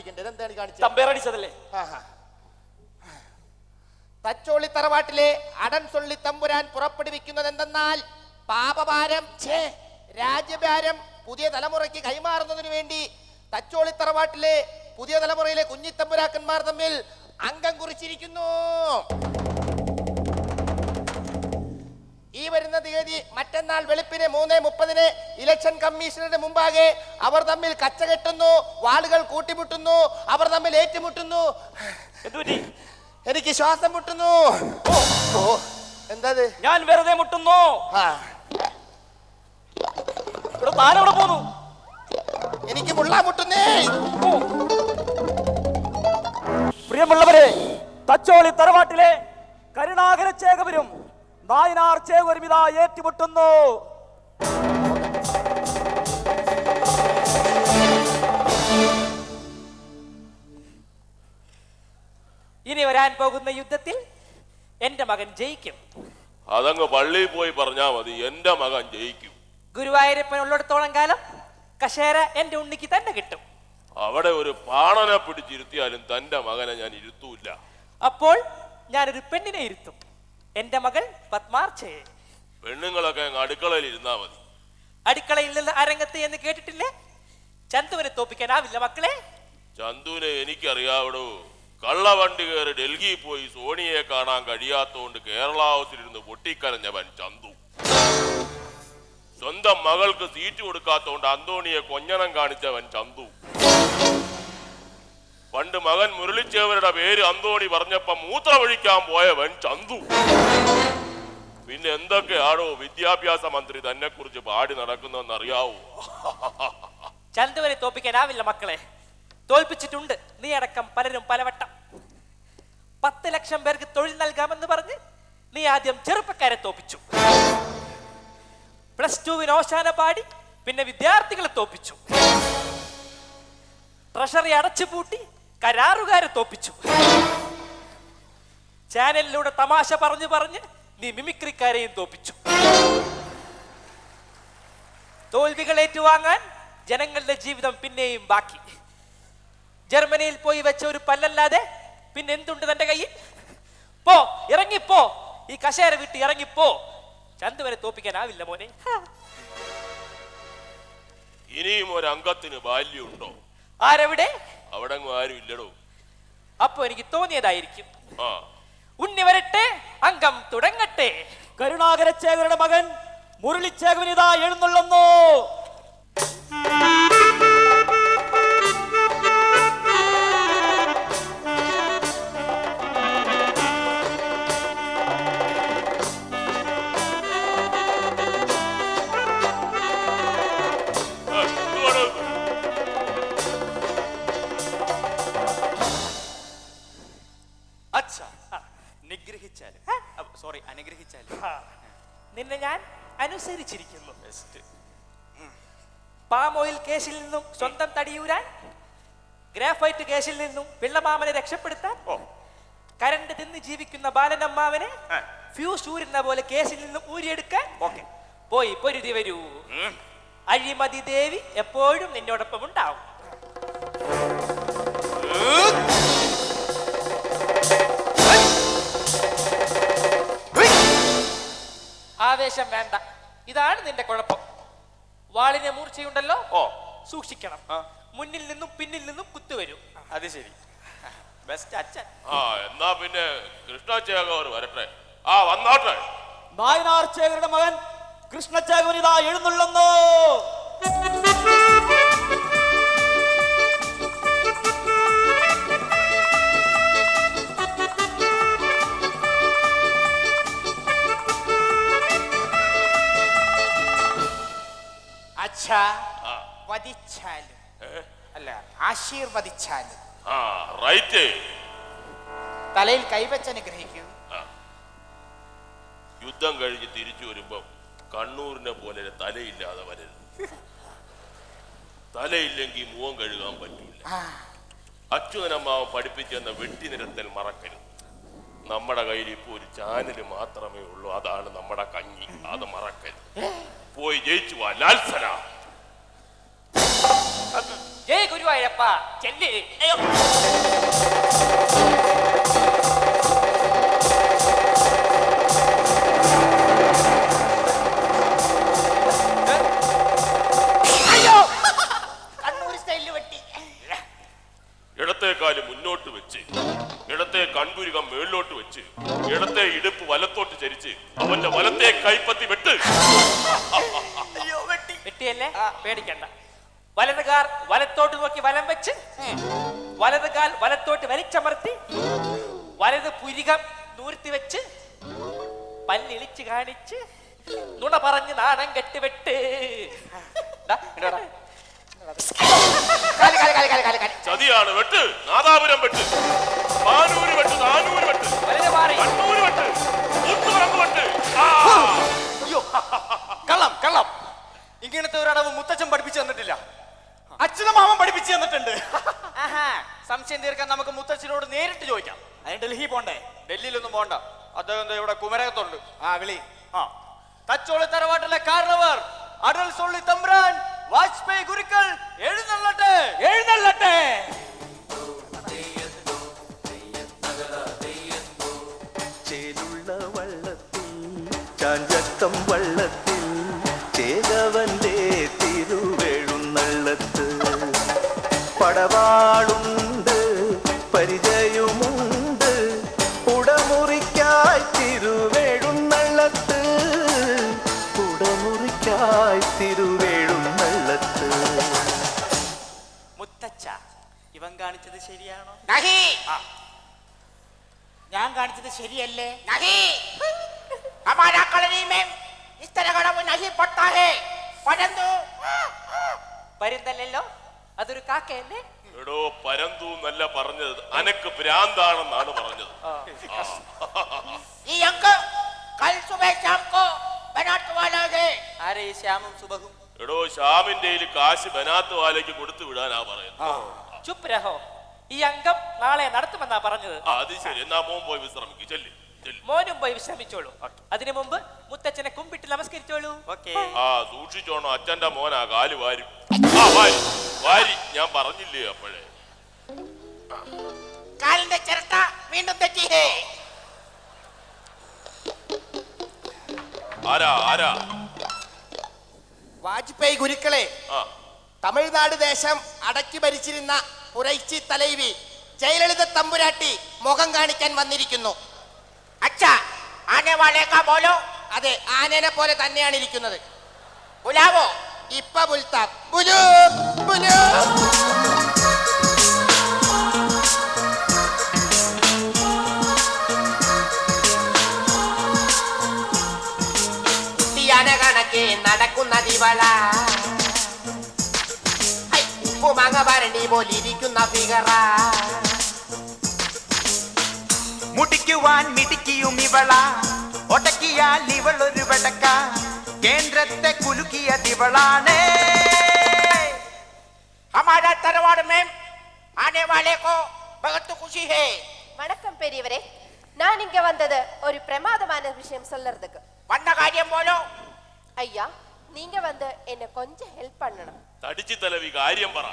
കാണിക്കണ്ടേ എന്താണ് കാണിച്ചത്? തമ്പേറടിച്ചതല്ലേ. തച്ചോളി തറവാട്ടിലെ അടൻ സൊള്ളി തമ്പുരാൻ പുറപ്പെടുവിക്കുന്നത് എന്തെന്നാൽ പാപഭാരം ഛേ രാജ്യഭാരം പുതിയ തലമുറയ്ക്ക് കൈമാറുന്നതിന് വേണ്ടി തച്ചോളി തറവാട്ടിലെ പുതിയ തലമുറയിലെ കുഞ്ഞിത്തമ്പുരാക്കന്മാർ തമ്മിൽ അംഗം കുറിച്ചിരിക്കുന്നു. ഈ വരുന്ന തീയതി മറ്റന്നാൾ വെളുപ്പിന് മൂന്ന് മുപ്പതിന് ഇലക്ഷൻ കമ്മീഷണറുടെ മുമ്പാകെ അവർ തമ്മിൽ കച്ച കെട്ടുന്നു വാളുകൾ കൂട്ടിമുട്ടുന്നു അവർ തമ്മിൽ ഏറ്റുമുട്ടുന്നു. എനിക്ക് ശ്വാസം മുട്ടുന്നു. ഓ എന്താ ഞാൻ വെറുതെ മുട്ടുന്നു. ഇവിടെ താനവിടെ പോന്നു? എനിക്ക് മുള്ളാ മുട്ടുന്നേ. പ്രിയമുള്ളവരെ തച്ചോളി തറവാട്ടിലെ കരുണാകര ചേകവരും നായനാർ ഒരുമിത ഏറ്റുമുട്ടുന്നു. ഇനി വരാൻ പോകുന്ന യുദ്ധത്തിൽ എന്റെ മകൻ ജയിക്കും. അതങ്ങ് പള്ളിയിൽ പോയി പറഞ്ഞാ മതി എന്റെ മകൻ ജയിക്കും. ഗുരുവായൂരപ്പൻ ഉള്ളിടത്തോളം കാലം കശേര എന്റെ ഉണ്ണിക്ക് തന്നെ കിട്ടും. അവിടെ ഒരു പാണനെ പിടിച്ചിരുത്തിയാലും തന്റെ മകനെ ഞാൻ ഇരുത്തൂല്ല. അപ്പോൾ ഞാനൊരു പെണ്ണിനെ ഇരുത്തും. എന്റെ മകൾ പത്മാർച്ചയെ പെണ്ണുങ്ങളൊക്കെ അടുക്കളയിൽ ഇരുന്നാ മതി. അടുക്കളയിൽ നിന്ന് അരങ്ങത്ത് എന്ന് കേട്ടിട്ടില്ലേ? ചന്തുവിനെ തോപ്പിക്കാനാവില്ല മക്കളെ. ചന്തുവിനെ എനിക്കറിയാവടോ. കള്ളവണ്ടി കയറി ഡൽഹിയിൽ പോയി സോണിയെ കാണാൻ കഴിയാത്തോണ്ട് കേരള ഹൗസിലിരുന്ന് പൊട്ടിക്കരഞ്ഞവൻ ചന്തു. സ്വന്തം മകൾക്ക് സീറ്റ് കൊടുക്കാത്തോണ്ട് അന്തോണിയെ കൊഞ്ഞനം കാണിച്ചവൻ ചന്തു. പണ്ട് മകൻ മുരളിച്ചേവരുടെ പേര് അന്തോണി പറഞ്ഞപ്പോ മൂത്രമൊഴിക്കാൻ പോയവൻ ചന്തു. പിന്നെ എന്തൊക്കെയാണോ വിദ്യാഭ്യാസ മന്ത്രി തന്നെ കുറിച്ച് പാടി നടക്കുന്നതെന്ന് അറിയാവോ ചന്തുവിനെ തോപ്പിക്കാനാവില്ല മക്കളെ. തോൽപ്പിച്ചിട്ടുണ്ട്. നീ അടക്കം പലരും പലവട്ടം. പത്ത് ലക്ഷം പേർക്ക് തൊഴിൽ നൽകാമെന്ന് പറഞ്ഞ് നീ ആദ്യം ചെറുപ്പക്കാരെ തോപ്പിച്ചു പ്ലസ് ടുവിന് ഓശാന പാടി പിന്നെ വിദ്യാർത്ഥികളെ തോപ്പിച്ചു ട്രഷറി അടച്ചുപൂട്ടി കരാറുകാരെ തോപ്പിച്ചു. ചാനലിലൂടെ തമാശ പറഞ്ഞു പറഞ്ഞ് നീ മിമിക്രിക്കാരെയും തോപ്പിച്ചു. തോൽവികൾ ഏറ്റുവാങ്ങാൻ ജനങ്ങളുടെ ജീവിതം പിന്നെയും ബാക്കി. ജർമ്മനിയിൽ പോയി വെച്ച ഒരു പല്ലല്ലാതെ പിന്നെ എന്തുണ്ട് തന്റെ കയ്യിൽ? പോ ഇറങ്ങിപ്പോ ഈ കശേര വിട്ട് ഇറങ്ങിപ്പോ ചന്തുവരെ തോപ്പിക്കാനാവില്ല മോനെ. ഇനിയും ഒരു അംഗത്തിന് ബാല്യുണ്ടോ ആരെവിടെ? അവിടെ ആരും ഇല്ലടോ. അപ്പൊ എനിക്ക് തോന്നിയതായിരിക്കും. ആ. ഉണ്ണി വരട്ടെ അംഗം തുടങ്ങട്ടെ. കരുണാകരച്ചേകരുടെ മകൻ മുരളിച്ചേകവനിതാ എഴുന്നള്ളുന്നു. ഓയിൽ കേസിൽ നിന്നും സ്വന്തം തടിയൂരാൻ ഗ്രാഫൈറ്റ് കേസിൽ നിന്നും പിള്ളമാമനെ രക്ഷപ്പെടുത്താൻ കരണ്ട് തിന്ന് ജീവിക്കുന്ന ബാലനമ്മാവനെ ഫ്യൂസ് ഊരുന്ന പോലെ കേസിൽ നിന്നും ഊരിയെടുക്കാൻ ഓക്കെ. പോയി. പൊരുതി വരൂ. അഴിമതി ദേവി എപ്പോഴും നിന്നോടൊപ്പം ഉണ്ടാവും. ആവേശം വേണ്ട. ഇതാണ് നിന്റെ കുഴപ്പം. വാളിന് മൂർച്ചയുണ്ടല്ലോ? ഓ. സൂക്ഷിക്കണം. മുന്നിൽ നിന്നും പിന്നിൽ നിന്നും കുത്തു വരും. അത് ശരി. ബെസ്റ്റ് അച്ഛൻ. ആ എന്നാ പിന്നെ കൃഷ്ണചേകവർ വരട്ടെ. ആ വന്നോട്ടെ. നായനാർ ചേകരുടെ മകൻ കൃഷ്ണചേകവനിതാ എഴുന്നള്ളുന്നു. ആ. വധിച്ചാലും. ഏ? അല്ല ആശീർവദിച്ചാലും. ആ റൈറ്റ്. തലയിൽ കൈവച്ച് അനുഗ്രഹിക്കൂ. യുദ്ധം കഴിഞ്ഞ് തിരിച്ചു വരുമ്പം കണ്ണൂരിനെ പോലെ തലയില്ലാതെ വരരുത്. തലയില്ലെങ്കിൽ മുഖം കഴുകാൻ പറ്റൂല. അച്യുതനമ്മാവ് പഠിപ്പിച്ചെന്ന വെട്ടി നിരത്തൽ മറക്കരുത്. നമ്മുടെ കയ്യിൽ ഇപ്പോൾ ഒരു ചാനൽ മാത്രമേ ഉള്ളൂ. അതാണ് നമ്മുടെ കഞ്ഞി. അത് മറക്കരുത്. പോയി ജയിച്ചു വാ ലാൽസന ഗുരുവായൂരപ്പ ചെല്ലി അയ്യോ കാൽ വലത്തോട്ട് വലിച്ചമർത്തി വലത് പുരികം നൂർത്തി വെച്ച് പല്ലിളിച്ച് കാണിച്ച് നുണ പറഞ്ഞ് നാണം കെട്ടുവെട്ട്. ചതിയാണ് വെട്ട് നാദാപുരം വെട്ട്. പാനൂര് വെട്ട് നാനൂര് വെട്ട്. കണ്ണൂര് വെട്ട് കൂത്തുപറമ്പ് വെട്ട്. കള്ളം കള്ളം. ഇങ്ങനത്തെ ഒരടവ് മുത്തച്ഛൻ പഠിപ്പിച്ചു തന്നിട്ടില്ല. അച്ഛനും മാമൻ പഠിപ്പിച്ചു തന്നിട്ടുണ്ട്. ആഹാ, സംശയം തീർക്കാൻ നമുക്ക് മുത്തച്ഛനോട് നേരിട്ട് ചോദിക്കാം. അതിന് ഡൽഹി പോണ്ടേ? ഡൽഹിയിലൊന്നും പോണ്ട. അദ്ദേഹം ഇവിടെ കുമരകത്തുണ്ട്. ആ വിളി. ആ. തച്ചോളി തറവാട്ടിലെ കാരണവർ അടൽ സോളി തമ്പ്രാൻ വാജ്പേയി ഗുരുക്കൾ എഴുന്നള്ളട്ടെ. എഴുന്നള്ളട്ടെ. ചേലുള്ള വള്ളത്തിൽ ചാഞ്ചക്കം വള്ളത്തിൽ പടവാളുണ്ട് പരിചയമുണ്ട് ഉടമുറിക്കായി തിരുവേഴുന്നള്ളത്ത് ഉടമുറിക്കായി തിരുവേഴുന്നള്ളത്ത് മുത്തച്ഛ ഇവൻ കാണിച്ചത് ശരിയാണോ നഹി ഞാൻ കാണിച്ചത് ശരിയല്ലേ नहीं हमारा कॉलोनी में इस तरह का वो नहीं पड़ता है परंतु പരുന്തല്ലല്ലോ അതൊരു കാക്കയല്ലേ? എടോ പരന്തു നല്ല പറഞ്ഞത്. അനക്ക് ഭ്രാന്താണെന്നാണ് പറഞ്ഞത്. ആരെ ഈ ശ്യാമും സുബഹും? എടോ ശ്യാമിന്റെ കാശ് ബനാത്ത് വാലയ്ക്ക് കൊടുത്തു വിടാനാ പറയുന്നത്. ചുപ് രഹോ. ഈ അംഗം നാളെ നടത്തുമെന്നാ പറഞ്ഞത്. അത് ശരി. എന്നാ മോൻ പോയി വിശ്രമിക്കും. ചെല്ലി മോനും പോയി വിശ്രമിച്ചോളൂ. അതിനു മുമ്പ് മുത്തച്ഛനെ കുമ്പിട്ട് നമസ്കരിച്ചോളൂ. ആ സൂക്ഷിച്ചോണോ. അച്ഛന്റെ മോനാ കാൽ വാരും. വാരി ഞാൻ പറഞ്ഞില്ലേ അപ്പോഴേ? കാലിന്റെ ചിരട്ട വീണ്ടും തെറ്റി. ആരാ ആരാ? വാജ്പേയി ഗുരുക്കളെ ആ. തമിഴ്നാട് ദേശം അടക്കി ഭരിച്ചിരുന്ന പുരൈച്ചി തലൈവി ജയലളിത തമ്പുരാട്ടി മുഖം കാണിക്കാൻ വന്നിരിക്കുന്നു. അച്ഛാ ആനെ വാളേക്കാ പോലോ? അതെ ആനേനെ പോലെ തന്നെയാണ് ഇരിക്കുന്നത്. ബുലാവോ ഇപ്പ പുൽത്താം. പുലു പുലു നടക്കുന്ന ദിവള ഉപ്പുമാങ്ങ ഭരണി പോലിരിക്കുന്ന ഫിഗറ. മുടിക്കുവാൻ മിടിക്കിയും ഇവള. ഒടക്കിയാൽ ഇവളൊരു വടക്ക. കേന്ദ്രത്തെ കുലുക്കിയതിവളാണ് हमारा तरवाड़ में आने वाले को बहुत खुशी है வணக்கம் பெரியவரே நான் இங்க வந்தது ஒரு பிரமாதமான விஷயம் சொல்லறதுக்கு വന്ന കാര്യം പോലോ ஐயா நீங்க வந்து என்ன கொஞ்சம் ஹெல்ப் பண்ணணும் തടിച്ചു തലവി കാര്യം പറ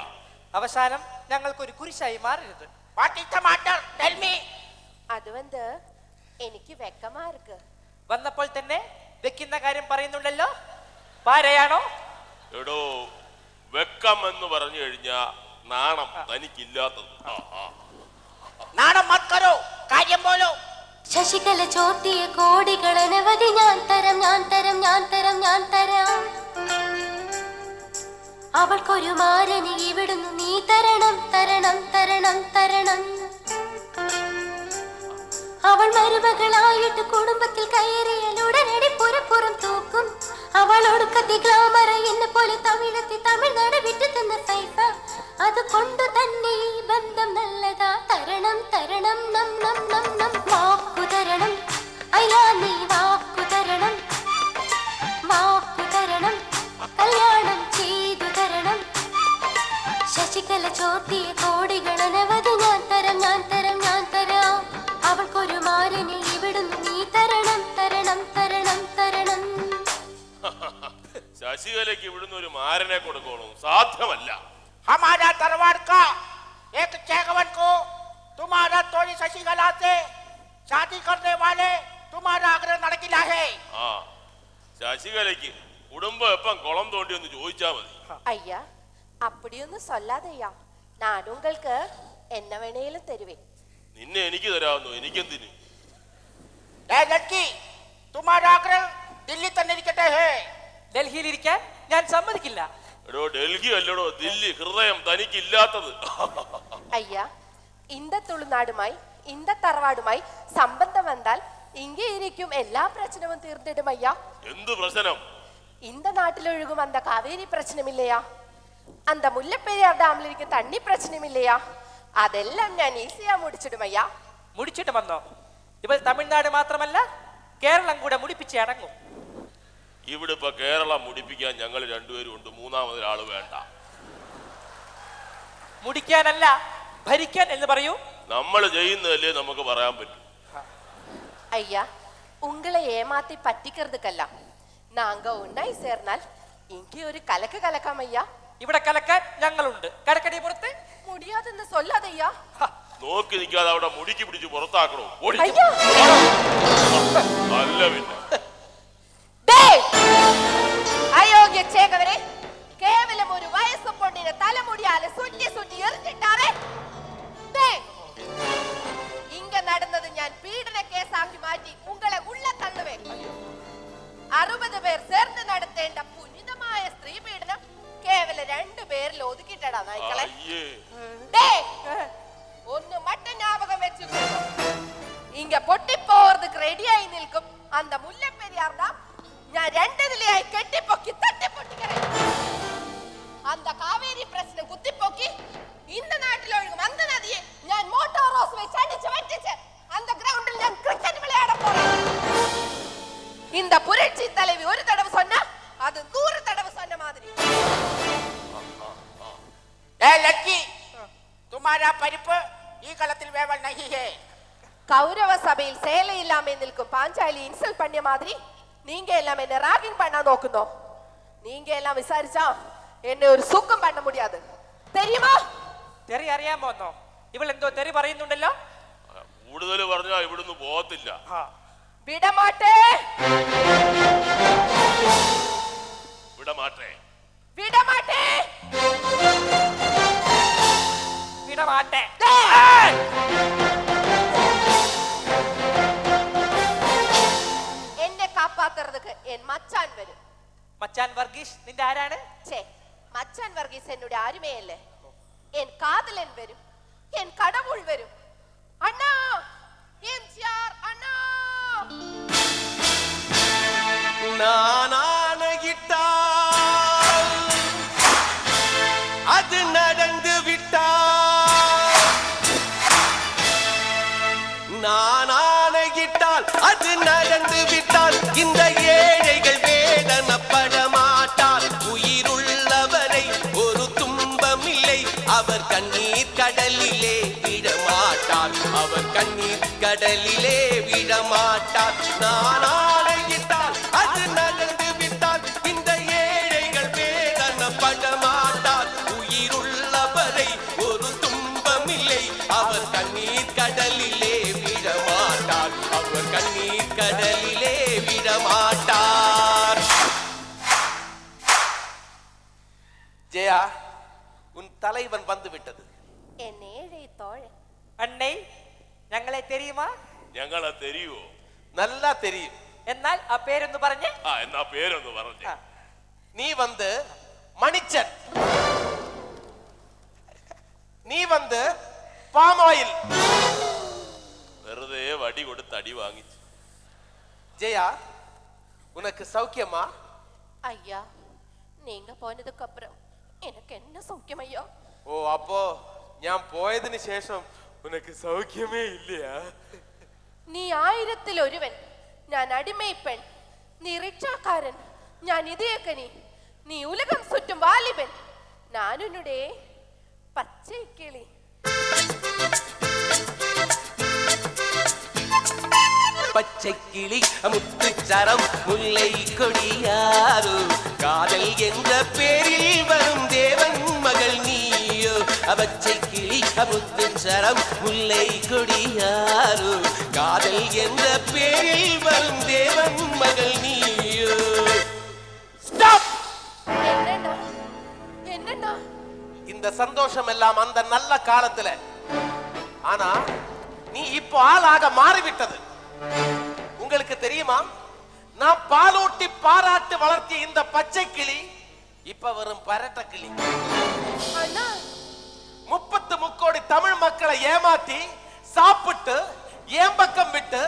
അവസാനം ഞങ്ങൾക്കൊരു കുരിശായി മാറരുത് what is the matter tell me அது வந்து എനിക്ക് വെക്കമാ இருக்கு വന്നപ്പോൾ തന്നെ വെക്കുന്ന കാര്യം പറയുന്നുണ്ടല്ലോ? പാരയാണോ? എടോ വെക്കം എന്ന് പറഞ്ഞു കഴിഞ്ഞാ നാണം തനിക്കില്ലാത്തത്. നാണം മക്കരോ? കാര്യം പോലോ? ശശികല ചോർത്തിയ കോടികൾ അനവധി ഞാൻ തരം ഞാൻ തരം ഞാൻ തരം ഞാൻ തരാം. അവൾക്കൊരു മാരനി ഇവിടുന്ന് നീ തരണം തരണം തരണം തരണം. അവൾ മരുമകളായിട്ട് കുടുംബത്തിൽ കയറിയാൽ ഉടനടി തൂക്കും. അവളോട് കത്തി ഗ്ലാമറ എന്നെ പോലെ തമിഴത്തി തമിഴ്നാട് വിട്ടു തന്ന സൈഫ. അതുകൊണ്ട് തന്നെ ഈ ബന്ധം നല്ലതാ. തരണം തരണം നം നം നം നം. വാക്കു തരണം. അയ്യാ നീ വാക്കു തരണം. വാക്കു തരണം. കല്യാണം ചെയ്തു തരണം. ശശികല ചോർത്തിയ കോടികൾ അനവധി ഞാൻ തരം ഞാൻ തരം ഞാൻ തരാം. എന്നിൽ ഇവിടുന്ന് നീ തരണം തരണം തരണം തരണം. ശശികലയ്ക്ക് ഇവിടുന്ന് ഒരു മാരനെ കൊടുക്കണം സാധ്യമല്ല. ശശികലയ്ക്ക് കുടുംബം എപ്പം കുളം തോണ്ടി ഒന്ന് ചോദിച്ചാ മതി. ஐயா அப்படியொன்னு சொல்லாதய்யா நான் உங்களுக்கு என்ன வேணேலும் നിന്നെ എനിക്ക് തരാവുന്നു എനിക്കെന്തിനു? ലക്കി തുമാരാ ആഗ്രഹം ദില്ലി തന്നെ ഇരിക്കട്ടെ ഹേ. ഡൽഹിയിൽ ഇരിക്കാൻ ഞാൻ സമ്മതിക്കില്ല. എടോ ഡൽഹി അല്ലടോ ദില്ലി ഹൃദയം തനിക്ക് ഇല്ലാത്തത് അയ്യാ ഇന്ത തുളുനാടുമായി ഇന്ത തറവാടുമായി സംബന്ധം വന്നാൽ ഇങ്ങേയിരിക്കും എല്ലാ പ്രശ്നവും തീർന്നിടും അയ്യാ. എന്ത് പ്രശ്നം? ഇന്ത നാട്ടിലൊഴുകും അന്ത കാവേരി പ്രശ്നമില്ലയാ. അന്ത മുല്ലപ്പെരിയാർ ഡാമിലിരിക്കും തണ്ണി പ്രശ്നമില്ലയാ. അതെല്ലാം ഞാൻ ഈസിയാ മുടിച്ചിടും അയ്യാ. മുടിച്ചിട്ട് വന്നോ? ഇപ്പോൾ തമിഴ്നാട് മാത്രമല്ല കേരളം കൂടെ മുടിപ്പിച്ച് അടങ്ങും ഇവിടെ ഇപ്പൊ കേരളം മുടിപ്പിക്കാൻ ഞങ്ങൾ രണ്ടുപേരും ഉണ്ട്. മൂന്നാമതൊരാൾ വേണ്ട. മുടിക്കാനല്ല ഭരിക്കാൻ എന്ന് പറയൂ. നമ്മൾ ചെയ്യുന്നതല്ലേ നമുക്ക് പറയാൻ പറ്റും. അയ്യാ ഉങ്ങളെ ഏമാത്തി പറ്റിക്കരുത് കല്ല നാങ്ക ഉണ്ടായി ചേർന്നാൽ എനിക്ക് ഒരു കലക്ക് കലക്കാം ஐயா ഇവിടെ കലക്കാൻ ഞങ്ങളുണ്ട്. കടക്കടി പുറത്ത്? മുടിയാതെന്ന് சொல்லாதய்யா നോക്കി നിൽക്കാതെ അവിടെ മുടിക്ക് പിടിച്ച് പുറത്താക്കണോ? ഓടി. അല്ല പിന്നെ അയോഗ്യ ചേകവരെ കേവലം ഒരു ഞാൻ ഉള്ള പേർ ചേർന്ന് കേവലം പേരിൽ ഒതുക്കിട്ടടാ നായ്ക്കളെ. ஒன்னு மட்டும் ஞாபகம் வச்சுக்கோங்க இங்க பொட்டி போறதுக்கு ரெடியாயி நிற்கும் அந்த முல்லை பெரியார் தான் ഞാൻ രണ്ട് നിലയായി കെട്ടിപ്പൊക്കി തട്ടിപ്പൊട്ടിക്കണേ അന്ത കാവേരി പ്രശ്നം കുത്തിപ്പൊക്കി ഇന്ന നാട്ടിലൊഴുകും അന്ത നദിയെ ഞാൻ മോട്ടോർ റോസ് വെച്ച് അടിച്ച് വറ്റിച്ച് അന്ത ഗ്രൗണ്ടിൽ ഞാൻ ക്രിക്കറ്റ് വിളയാടാൻ പോകണം இந்த புரட்சி தலைவி ஒரு தடவை சொன்னா அது நூறு தடவை சொன்ன மாதிரி ஏ லக்கி துமாரா பருப்பு ഈ കളത്തിൽ വേവൽ നഹിഹേ. கௌரவ சபையில் சேலை இல்லாம நிற்கும் பாஞ்சாலி மாதிரி நீங்க எல்லாம் என்ன ராகிங் விசாரிச்சா എന്നെ ഒരു സുഖം പണ്ണ മുടിയാതെ. തെരിയുമോ തെറി അറിയാൻ പോന്നോ? ഇവൾ എന്തോ തെറി പറയുന്നുണ്ടല്ലോ? കൂടുതൽ പറഞ്ഞാ ഇവിടുന്ന് പോകത്തില്ല. വിടമാട്ടേ. വിടമാട്ടെ. വിടമാട്ടേ. എന്നെ കാപ്പാത്തറതുക്ക് എൻ മച്ചാൻ വരും. മച്ചാൻ വർഗീഷ് നിന്റെ ആരാണ്? ചേ മച്ചാൻ വർഗീസ് എന്നോട് ആരുമേയല്ലേ? എൻ കാതലൻ വരും. എൻ കടവുൾ വരും. അണ്ണാ! എം അണ്ണാ! നാനാ நான் ஆணையிட்டால் அது நடந்து விட்டால் இந்த ஏழைகள் வேதனப்பட மாட்டார் உயிருள்ளவரை ஒரு துன்பமில்லை அவர் கண்ணீர் கடலிலே விடமாட்டார். அவர் கண்ணீர் கடலிலே விடமாட்டார். நான் ஆணை அவர் கண்ணீர் கடலிலே விடமாட்டார் ஜெயா உன் தலைவன் வந்து விட்டது എൻ ഏഴை തോഴൻ അണ്ണേ ഞങ്ങളെ തെരിയുമാ ഞങ്ങളെ തെരിയുവോ நல்லா தெரியும் എന്നാൽ ആ പേരൊന്ന് പറഞ്ഞേ ആ എന്നാ പേരൊന്ന് പറഞ്ഞേ ആ. நீ வந்து மணிச்சன் நீ வந்து பாம் ஆயில் വെറുതെ വടി കൊടുത്ത് അടി വാങ്ങിച്ചു ஜெயா உனக்கு சௌக்கியமா ஐயா நீங்க போனதுக்கு அப்புறம் எனக்கு என்ன சௌக்கியம் ஐயா ஓ அப்போ ഞാൻ പോയതിന് ശേഷം ഉനക്ക് സൗഖ്യമേ ഇല്ലയാ നീ ആയിരത്തിൽ ഒരുവൻ ഞാൻ അടിമൈ പെൺ നീ റിക്ഷാക്കാരൻ ഞാൻ ഇതയക്കനി നീ ഉലകം ചുറ്റും വാലിബൻ ഞാനുന്നുടേ പച്ചൈക്കിളി பச்சை கிளி முத்துச்சரம் முல்லை கொடியாறு. காதல் என்ற பேரில் வரும் தேவன் மகள் நீயோ. அவச்சை கிளி முத்துச்சரம் முல்லை கொடியாரோ காதல் என்ற பேரில் வரும் தேவன் மகள் நீயோ. இந்த சந்தோஷம் எல்லாம் அந்த நல்ல காலத்துல. ஆனா நீ இப்போ ஆளாக மாறிவிட்டது. உங்களுக்கு தெரியுமா? நான் பாலூட்டி பாராட்டு வளர்த்திய இந்த பச்சை கிளி இப்ப வரும் பரட்ட கிளி. முப்பத்து முக்கோடி தமிழ் மக்களை ஏமாத்தி சாப்பிட்டு ஏம்பக்கம் விட்டு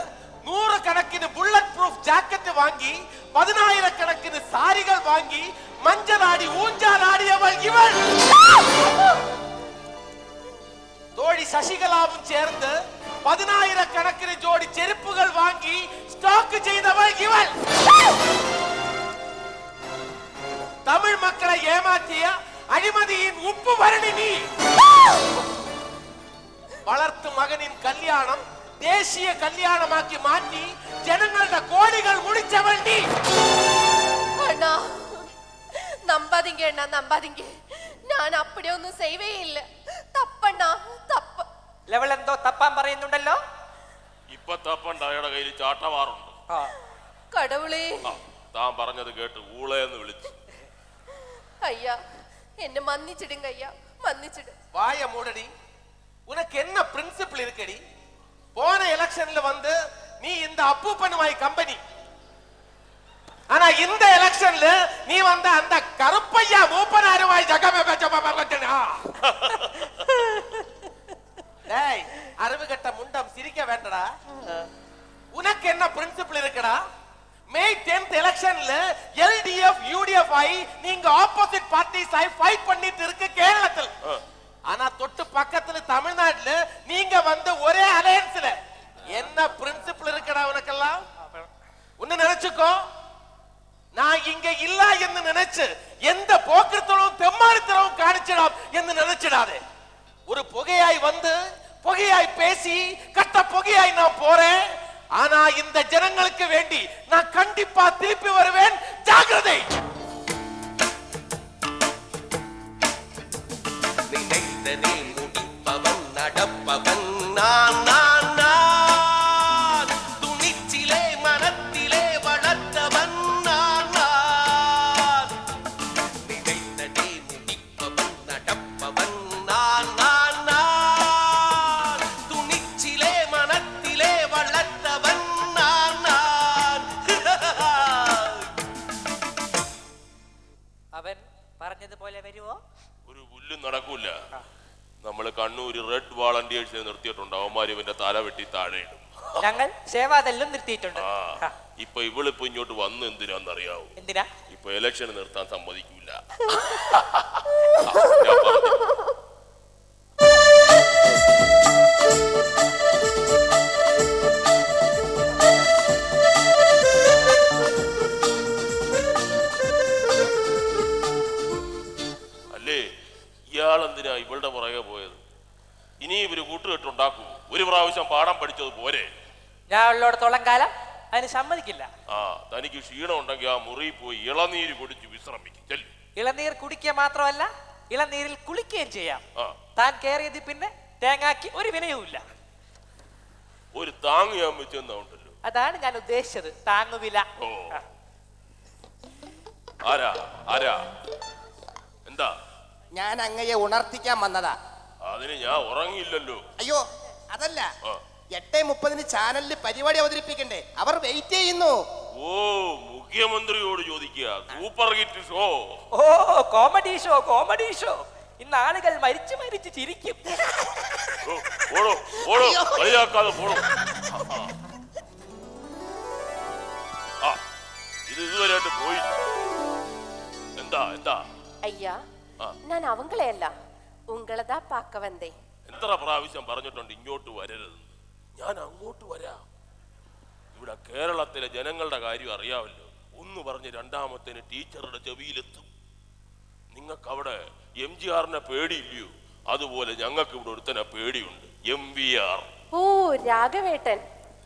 நூறு கணக்கிന് புல்லட் ப்ரூஃப் ஜாக்கெட் வாங்கி பதினாயிரக்கணக்கிന് சாரிகள் வாங்கி மஞ்சள் ஆடி ஊஞ்சல் ஆடியவள் இவள். தோழி சசிகலாவும் சேர்ந்து பதினாயிர பதினாயிரக்கணக்கிന് ஜோடி செருப்புகள் ഏമാറ്റിയ അഴിമതിയിൻ നീ. വളർത്തു മകനിൻ കല്യാണം ദേശീയ കല്യാണമാക്കി മാറ്റി ജനങ്ങളുടെ കോടികൾ മുടിച്ചവൾ നീ. അണ്ണാ നമ്പാതിങ്ക അണ്ണാ നമ്പാതിങ്ക. ഞാൻ അപ്പടിയൊന്നും സേവേ ഇല്ല തപ്പണ്ണ തപ്പ്. ലെവൽ എന്തോ തപ്പാൻ പറയുന്നുണ്ടല്ലോ? ഇപ്പൊ തപ്പണ്ട അയാളുടെ കയ്യിൽ ചാട്ടമാറുണ്ട് കടവുളേ. താൻ പറഞ്ഞത് കേട്ട് ഊളേന്ന് വിളിച്ചു. ஐயா என்ன மன்னிச்சிடுங்க ஐயா மன்னிச்சிடு வாய மூடடி உனக்கு என்ன பிரின்சிபிள் இருக்கடி போன எலெக்ஷன்ல வந்து நீ இந்த அப்பூப்பனுமாய் கம்பெனி ஆனா இந்த எலெக்ஷன்ல நீ வந்த அந்த கருப்பையா மூப்பனாருவாய் ஜகமே டேய் அறிவு கட்ட முண்டம் சிரிக்க வேண்டடா உனக்கு என்ன பிரின்சிபிள் இருக்குடா மே 10th எலெக்ஷன்ல எல்டிஎஃப் யூடிஎஃப் ஆയി நீங்க ஆப்போசிட் பார்ட்டிஸ் ஆയി ஃபைட் பண்ணிட்டு இருக்கு கேரளத்தில். ஆனா தொட்டு பக்கத்துல தமிழ்நாட்டுல நீங்க வந்து ஒரே அலையன்ஸ்ல என்ன பிரின்சிபிள் இருக்குடா உனக்கெல்லாம்? ஒன்னு நினைச்சுக்கோ. நான் இங்க இல்ல என்று நினைச்சு எந்த போக்கிரத்தனவும் தெம்மாடித்தனவும் காணிச்சிடாம் என்று நினைச்சிடாதே. ஒரு புகையாய் வந்து புகையாய் பேசி கட்ட புகையாய் நான் போறேன். ஆனா இந்த ஜனங்களுக்கு வேண்டி நான் கண்டிப்பா திருப்பி வருவேன். ஜாக்கிரதை. நினைத்ததே நீ സേവാതെല്ലും നിർത്തിയിട്ടുണ്ട്. ഇപ്പൊ ഇവളിപ്പോ ഇങ്ങോട്ട് വന്ന് എന്തിനാന്നറിയാവൂ? എന്തിനാ? ഇപ്പൊ ഇലക്ഷൻ നിർത്താൻ സമ്മതിക്കൂല. അല്ലേ? ഇയാളെന്തിനാ ഇവളുടെ പുറകെ പോയത്? ഇനി ഇവർ കൂട്ടുകെട്ടുണ്ടാക്കൂ ഒരു പ്രാവശ്യം പാഠം പഠിച്ചത് പോരെ? ഞാൻ ഉള്ളിടത്തോളം കാലം അതിന് സമ്മതിക്കില്ല. ആ തനിക്ക് ക്ഷീണം ഉണ്ടെങ്കിൽ ആ മുറി പോയി ഇളനീര് കുടിച്ച് വിശ്രമിക്കും. ചെല്ലു. ഇളനീർ കുടിക്കുക മാത്രമല്ല ഇളനീരിൽ കുളിക്കുകയും ചെയ്യാം. ആ. താൻ കയറിയത് പിന്നെ തേങ്ങാക്കി ഒരു വിനയവുമില്ല ഒരു താങ് ഞാൻ വെച്ചെന്നുണ്ടല്ലോ അതാണ് ഞാൻ ഉദ്ദേശിച്ചത് താങ്ങുവില. ഓ. ആരാ? ആരാ? എന്താ? ഞാൻ അങ്ങയെ ഉണർത്തിക്കാൻ വന്നതാ. അതിന് ഞാൻ ഉറങ്ങിയില്ലല്ലോ. അയ്യോ അതല്ല. ആ. എട്ടേ മുപ്പതിന് ചാനലിൽ പരിപാടി അവതരിപ്പിക്കണ്ടേ അവർ വെയിറ്റ് ചെയ്യുന്നു ഓ മുഖ്യമന്ത്രിയോട് ചോദിക്കുക സൂപ്പർ ഹിറ്റ് ഷോ ഓ കോമഡി ഷോ കോമഡി ഷോ ഇന്ന് ആളുകൾ മരിച്ചു മരിച്ച് ചിരിക്കും ഓ, ഓടോ ഓടോ കളിയാക്കാതെ പോടോ ആ ഇത് ഇതുവരെയായിട്ട് പോയി എന്താ എന്താ ஐயா ஆ. நான் அவங்களே அல்ல உங்களை தான் பார்க்க வந்தேன் എത്ര പ്രാവശ്യം പറഞ്ഞിട്ടുണ്ട് ഇങ്ങോട്ട് വരരുത് ഞാൻ അങ്ങോട്ട് വരാം. ഇവിടെ കേരളത്തിലെ ജനങ്ങളുടെ കാര്യം അറിയാമല്ലോ. ഒന്ന് പറഞ്ഞ് രണ്ടാമത്തേന് ടീച്ചറുടെ ചെവിയിലെത്തും. നിങ്ങൾക്ക് അവിടെ എം ജി ആറിനെ പേടിയില്ലയോ? അതുപോലെ ഞങ്ങൾക്ക് ഇവിടെ ഒരുത്തനെ പേടിയുണ്ട്. M V R. ഓ രാഘവേട്ടൻ.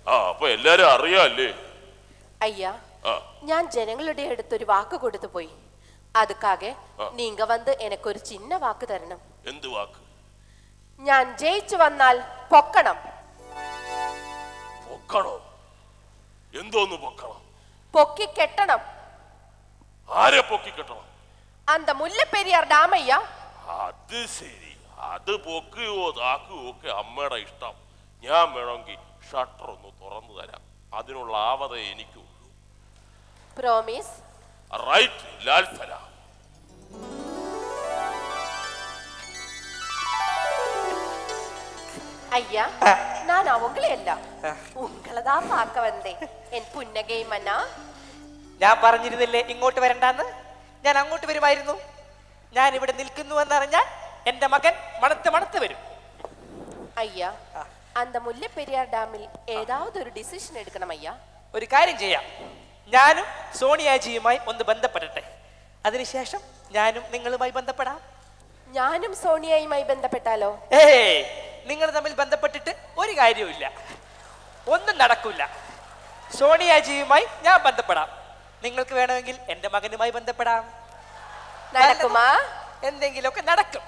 ആ അപ്പൊ എല്ലാരും അറിയാല്ലേ? അയ്യാ ഞാൻ ജനങ്ങളുടെ അടുത്ത് ഒരു വാക്ക് കൊടുത്തു പോയി. അതുക്കാകെ നീങ്ക വന്ന് എനക്കൊരു ചിന്ന വാക്ക് തരണം. എന്ത് വാക്ക്? ഞാൻ ജയിച്ചു വന്നാൽ പൊക്കണം. ആരെ പൊക്കിക്കെട്ടണം അന്ത മുല്ലപ്പെരിയാർ ഡാമയ്യ അത് ശരി അത് പൊക്കുകയോ താക്കുകയോ ഒക്കെ അമ്മയുടെ ഇഷ്ടം ഞാൻ വേണമെങ്കിൽ ഷട്ടർ ഒന്ന് തുറന്നു തരാം അതിനുള്ള ആവത എനിക്കുള്ളൂ പ്രോമിസ് റൈറ്റ് ലാൽ സലാം ஐயா நான் அவங்களே அல்ல உங்களதான் பார்க்க வந்தேன் என் புன்னகை மன்னா ഞാൻ പറഞ്ഞിരുന്നില്ലേ ഇങ്ങോട്ട് വരണ്ടാന്ന് ഞാൻ അങ്ങോട്ട് വരുമായിരുന്നു ഞാൻ ഇവിടെ നിൽക്കുന്നു എന്നറിഞ്ഞാൽ എന്റെ മകൻ മണത്ത് മണത്ത് വരും ஐயா அந்த முல்லைப்பெரியார் டேமில் ஏதாவது ஒரு டிசிஷன் எடுக்கணும் ஐயா ഒരു കാര്യം ചെയ്യാം ഞാനും സോണിയാജിയുമായി ഒന്ന് ബന്ധപ്പെടട്ടെ അതിനുശേഷം ഞാനും നിങ്ങളുമായി ബന്ധപ്പെടാം ഞാനും സോണിയയുമായി ബന്ധപ്പെട്ടാലോ ഏയ് നിങ്ങൾ തമ്മിൽ ബന്ധപ്പെട്ടിട്ട് ഒരു കാര്യവുമില്ല ഒന്നും നടക്കില്ല സോണിയാജിയുമായി ഞാൻ ബന്ധപ്പെടാം നിങ്ങൾക്ക് വേണമെങ്കിൽ എന്റെ മകനുമായി ബന്ധപ്പെടാം. നടക്കുമാ? എന്തെങ്കിലുമൊക്കെ നടക്കും.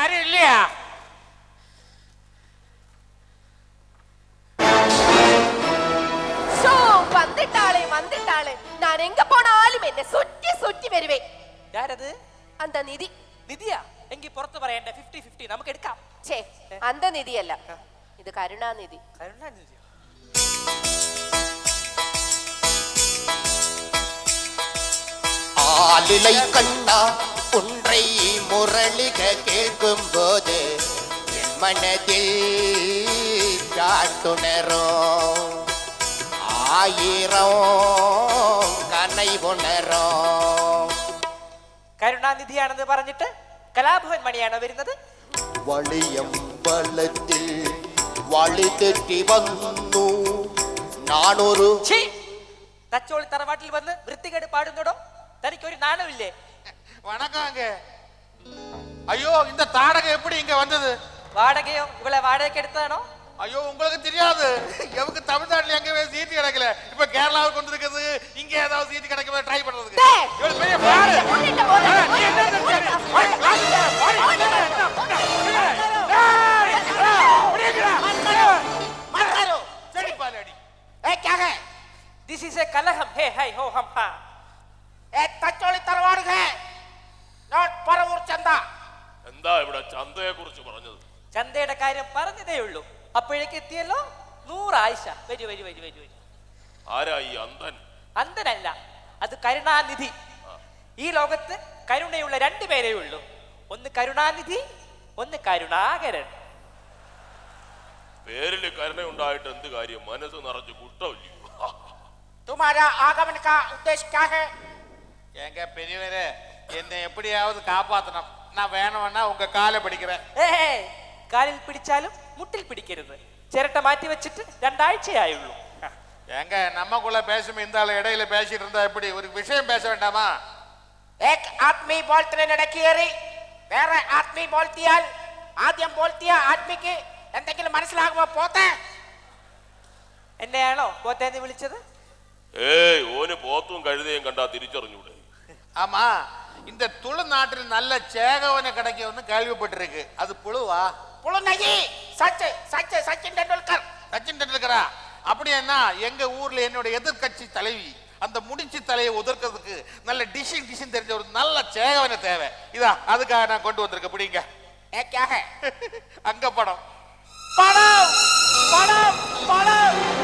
ആരുമില്ല? வந்துட்டாளே வந்துட்டாளே നമുക്ക് എടുക്കാം. ഇത് കരുണാനിധി. കരുണാനിധിയോ? ஆளிலை கண்ணா ஒன்றை முரளிக கேட்கும் போது என் மனதில் காட்டுணரும் ஆயிரம் கனை உணரும் കരുണാനിധിയാണെന്ന് പറഞ്ഞിട്ട് കലാഭവൻ മണിയാണോ വരുന്നത് വളിയമ്പലത്തിൽ വളി തെറ്റി വന്നു നാണൊരു ഛീ! തച്ചോളി തറവാട്ടിൽ വന്ന് വൃത്തികേട് പാടുന്നടോ தனிக்கொரு நானும் இல்லை வணக்கங்க ஐயோ இந்த தாடகம் எப்படி இங்க வந்தது வாடகையும் இவ்வளவு வாடகைக்கு எடுத்தானோ ஐயோ உங்களுக்கு தெரியாது எவருக்கு தமிழ்நாட்டுல எங்கேயுமே சீட்டு கிடைக்கல இப்ப கேரளாவுக்கு வந்திருக்குது இங்க ஏதாவது சீட்டு கிடைக்கவே ட்ரை பண்றதுக்கு இவ்வளவு பெரிய பாரு திஸ் இஸ் ஏ கலகம் ஹே ஹை ஹோ ஹம் തച്ചോളി തറവാടുക. നോട്ട് പറവൂർ ചന്ത. എന്താ ഇവിടെ ചന്തയെ കുറിച്ച് പറഞ്ഞത്? ചന്തയുടെ കാര്യം പറഞ്ഞതേ ഉള്ളൂ. അപ്പോഴേക്ക് എത്തിയല്ലോ? നൂറായിഷ. വരൂ വരൂ വരൂ വരൂ വരൂ. ആരാ ഈ അന്തൻ അന്തനല്ല അത് കരുണാനിധി. ഈ ലോകത്ത് കരുണയുള്ള രണ്ടു പേരേ ഉള്ളൂ. ഒന്ന് കരുണാനിധി ഒന്ന് കരുണാകരൻ. പേരിൽ കരുണയുണ്ടായിട്ട് എന്ത് കാര്യം? മനസ്സ് നിറച്ച് കുട്ടമില്ല തുമാരാ ആഗമന കാ ഉദ്ദേശ കാ ഹേ எங்க பெரியவரே என்னை எப்படியாவது காப்பாத்தணும். நான் வேணும்னா உங்க காலை பிடிக்கிறேன். ஏய் காலில் பிடிச்சாலும் முட்டில் பிடிக்கிறது. சிரட்டை மாத்தி வச்சுட்டு ரெண்டாഴ്ച ஆயுள்ளൂ எங்க நம்மக்குள்ள பேசும் இந்த ஆள் இடையில பேசிட்டு இருந்தா எப்படி? ஒரு விஷயம் பேச வேண்டாமா? ഏക് ആത്മീ ബോൾത്തിന് ഇടക്കേറി വേറെ ആത്മീ ബോൾത്തിയാൽ ആദ്യം ബോൾത്തിയ ആത്മിക്ക് എന്തെങ്കിലും മനസ്സിലാകുമോ പോത്തേ എന്നെയാണോ പോത്തേന്ന് വിളിച്ചത് ഏയ് ഓന് പോത്തും കഴുതയും കണ്ടാ തിരിച്ചറിഞ്ഞൂടെ ஆமா இந்த துளுநாட்டில் நல்ல சேகவனை வந்து கேள்விப்பட்டிருக்கு. அது புழுவா? புழு புழுநகி! சச்சை சச்சை சச்சின் டெண்டுல்கர். சச்சின் டெண்டுல்கரா? அப்படி என்ன எங்க ஊர்ல என்னோட எதிர்கட்சி தலைவி அந்த முடிச்சு தலையை உதர்க்கிறதுக்கு நல்ல டிஷின் டிஷின் தெரிஞ்ச ஒரு நல்ல சேகவனை தேவை. இதா அதுக்காக நான் கொண்டு வந்திருக்கேன் பிடிங்க. ஏக்காக. அங்க படம். படம்! படம்! படம்!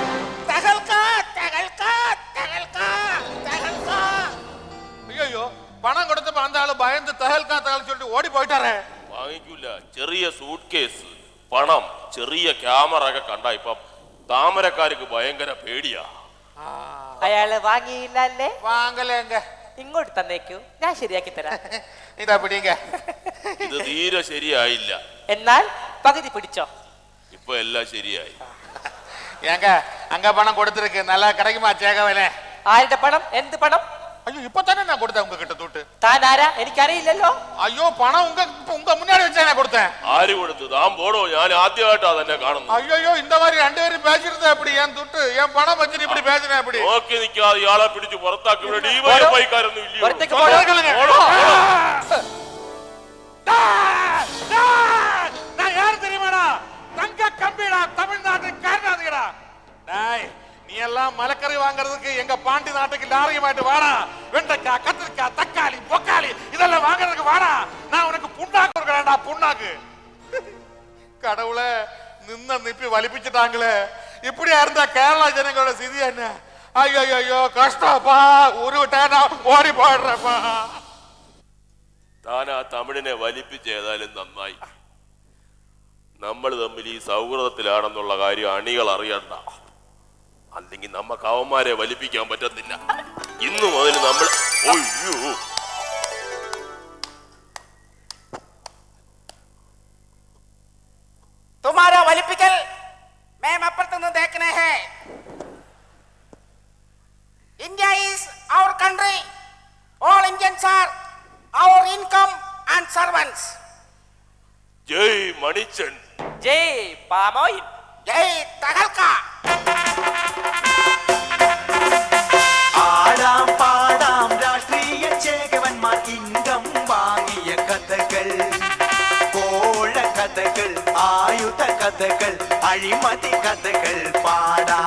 ஐயோ பணம் கொடுத்தப்ப அந்த ஆளு பயந்து தகல்கா தகல் சொல்லிட்டு ஓடி போயிட்டாரே വാങ്ങിക്കൂല ചെറിയ സൂട്ട് കേസ് പണം ചെറിയ ക്യാമറ ഒക്കെ കണ്ട ഇപ്പം താമരക്കാർക്ക് ഭയങ്കര പേടിയാ അയാള് വാങ്ങിയില്ല അല്ലേ வாங்கலேங்க ഇങ്ങോട്ട് തന്നേക്കൂ ഞാൻ ശരിയാക്കി തരാം இதா பிடிங்க ഇത് തീരെ ശരിയായില്ല എന്നാൽ പകുതി പിടിച്ചോ ഇപ്പൊ എല്ലാം ശരിയായി ஏங்க அங்க பணம் கொடுத்துருக்கு நல்லா கிடைக்குமா சேகவனே ആരുടെ പണം എന്ത് പണം ஐயோ இப்பதானே நான் கொடுத்தேன் உங்ககிட்ட துட்டு താൻ ആരാ എനിക്കറിയില്ലല്ലോ ஐயோ பணம் உங்க இப்ப உங்க முன்னாடி வச்சா நான் கொடுத்தேன் ആര് കൊടുത്തു താൻ പോടോ ഞാൻ ആദ്യമായിട്ടാ തന്നെ കാണുന്നത് ஐயோ இந்த மாதிரி ரெண்டு பேரும் பேசிட்டு எப்படி என் துட்டு என் பணம் வச்சுட்டு இப்படி பேசுறேன் எப்படி നോക്കി നിൽക്കാതെ ഇയാളെ പിടിച്ച് പുറത്താക്കി ഇവിടെ ഡിവൈഎഫ്ഐക്കാരൊന്നും പുറത്തേക്ക് ഇല്ലയോ പോടോ. പോടോ, പോടോ. டேய், டேய், நான் யாரு தெரியுமாடா தங்க கம்பிடா தமிழ்நாட்டு கருணாதிகடா டேய் நீ எல்லாம் மலக்கறி வாங்குறதுக்கு எங்க பாண்டி நாட்டுக்கு லாரியமாயிட்டு வாடா. வெண்டைக்காய் கத்திரிக்காய் தக்காளி பொக்காளி இதெல்லாம் வாங்குறதுக்கு வாடா. நான் உனக்கு புண்ணாக்கு கொடுக்கறேன்டா புண்ணாக்கு. கடவுளை நின்ன நிப்பி வலிப்பிச்சுட்டாங்களே. இப்படியா இருந்தா கேரளா ஜனங்களோட சிதி என்ன? ஐயோ ஐயோ கஷ்டப்பா. உருவிட்டேன் நான் ஓடி போடுறப்பா താൻ ആ തമിഴിനെ വലിപ്പിച്ചേതായാലും നന്നായി. നമ്മൾ തമ്മിൽ ഈ സൗഹൃദത്തിലാണെന്നുള്ള കാര്യം അണികൾ അറിയണ്ട. അല്ലെങ്കിൽ നമുക്ക് അവന്മാരെ വലിപ്പിക്കാൻ പറ്റത്തില്ല. ഇന്നു മുതൽ നമ്മൾ ഒയ്യോ തുമാരോ വലിപ്പിക്കൽ? മേം അപ്പുറത്ത് നിന്ന് ദേക്കനെ ഹേ. India is our country all Indians are our income and servants Jai Manichan. Jai പാമോയിൻ Jai തകൽക്ക கதைகள் ஆயுத கதைகள் அழிமதி கதைகள் பாடா.